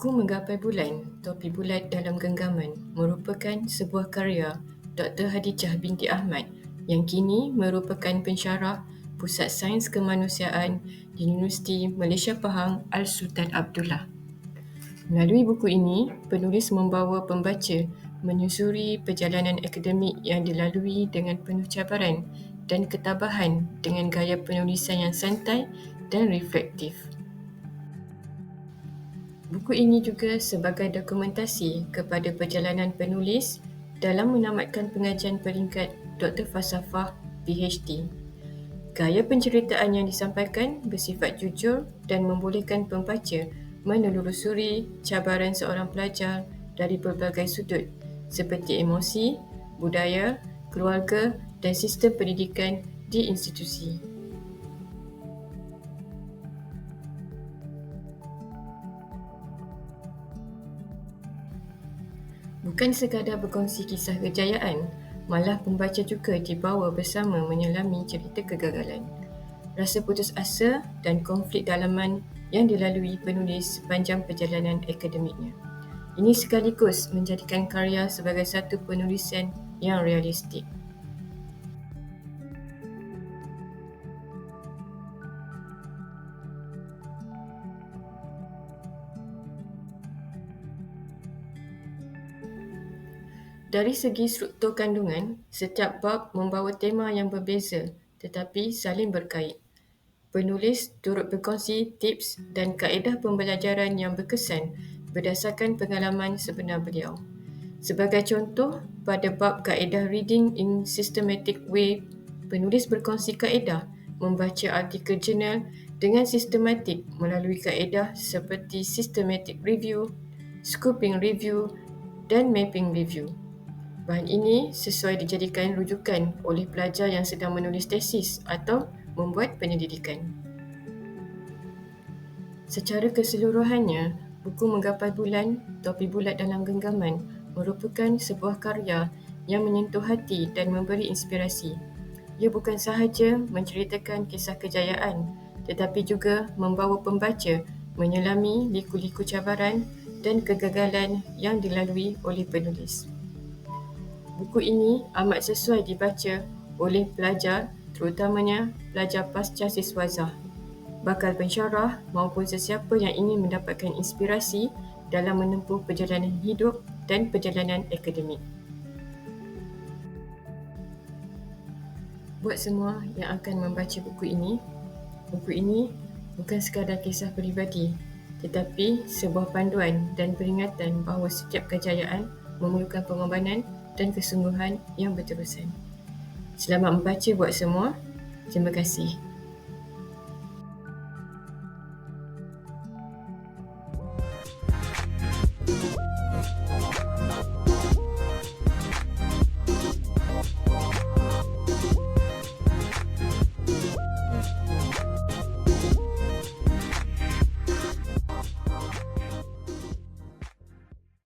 Buku Menggapai Bulan, Topi Bulat dalam Genggaman merupakan sebuah karya Dr. Hadijah binti Ahmad yang kini merupakan pensyarah Pusat Sains Kemanusiaan di Universiti Malaysia Pahang Al-Sultan Abdullah. Melalui buku ini, penulis membawa pembaca menyusuri perjalanan akademik yang dilalui dengan penuh cabaran dan ketabahan dengan gaya penulisan yang santai dan reflektif. Buku ini juga sebagai dokumentasi kepada perjalanan penulis dalam menamatkan pengajian peringkat Dr. Falsafah PhD. Gaya penceritaan yang disampaikan bersifat jujur dan membolehkan pembaca menelusuri cabaran seorang pelajar dari pelbagai sudut seperti emosi, budaya, keluarga dan sistem pendidikan di institusi. Bukan sekadar berkongsi kisah kejayaan, malah pembaca juga dibawa bersama menyelami cerita kegagalan. Rasa putus asa dan konflik dalaman yang dilalui penulis sepanjang perjalanan akademiknya. Ini sekaligus menjadikan karya sebagai satu penulisan yang realistik. Dari segi struktur kandungan, setiap bab membawa tema yang berbeza tetapi saling berkait. Penulis turut berkongsi tips dan kaedah pembelajaran yang berkesan berdasarkan pengalaman sebenar beliau. Sebagai contoh, pada bab kaedah Reading in Systematic Way, penulis berkongsi kaedah membaca artikel jurnal dengan sistematik melalui kaedah seperti Systematic Review, Scooping Review dan Mapping Review. Bahan ini sesuai dijadikan rujukan oleh pelajar yang sedang menulis tesis atau membuat penyelidikan. Secara keseluruhannya, buku Menggapai Bulan, Topi Bulat dalam Genggaman merupakan sebuah karya yang menyentuh hati dan memberi inspirasi. Ia bukan sahaja menceritakan kisah kejayaan tetapi juga membawa pembaca menyelami liku-liku cabaran dan kegagalan yang dilalui oleh penulis. Buku ini amat sesuai dibaca oleh pelajar terutamanya pelajar pasca siswazah, bakal pensyarah maupun sesiapa yang ingin mendapatkan inspirasi dalam menempuh perjalanan hidup dan perjalanan akademik. Buat semua yang akan membaca buku ini, buku ini bukan sekadar kisah peribadi tetapi sebuah panduan dan peringatan bahawa setiap kejayaan memerlukan pengorbanan dan kesungguhan yang berterusan. Selamat membaca buat semua. Terima kasih.